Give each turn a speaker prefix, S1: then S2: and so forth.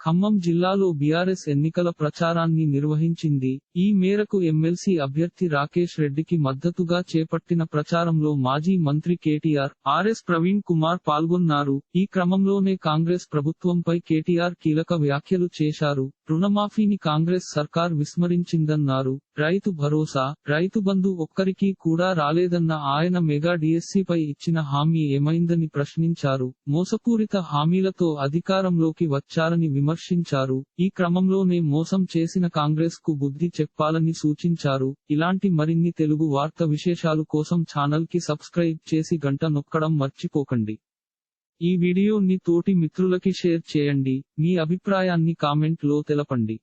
S1: ఖమ్మం జిల్లాలో బీఆర్ఎస్ ఎన్నికల ప్రచారాన్ని నిర్వహించింది. ఈ మేరకు ఎమ్మెల్సీ అభ్యర్థి రాకేష్ రెడ్డికి మద్దతుగా చేపట్టిన ప్రచారంలో మాజీ మంత్రి కేటీఆర్ ఆర్ఎస్ ప్రవీణ్ కుమార్ పాల్గొన్నారు. ఈ క్రమంలోనే కాంగ్రెస్ ప్రభుత్వంపై కేటీఆర్ కీలక వ్యాఖ్యలు చేశారు. రుణమాఫీని కాంగ్రెస్ సర్కార్ విస్మరించిందన్నారు. రైతు భరోసా రైతు బంధు ఒక్కరికి కూడా రాలేదన్న ఆయన మెగా డిఎస్సిపై ఇచ్చిన హామీ ఏమైందని ప్రశ్నించారు. మోసపూరిత హామీలతో అధికారంలోకి వచ్చారని విమర్శించారు. ఈ క్రమంలోనే మోసం చేసిన కాంగ్రెస్కు బుద్ధి చెప్పాలని సూచించారు. ఇలాంటి మరిన్ని తెలుగు వార్త విశేషాలు కోసం ఛానల్కి సబ్స్క్రైబ్ చేసి గంట నొక్కడం మర్చిపోకండి. ఈ వీడియోని తోటి మిత్రులకి షేర్ చేయండి. మీ అభిప్రాయాన్ని కామెంట్లో తెలపండి.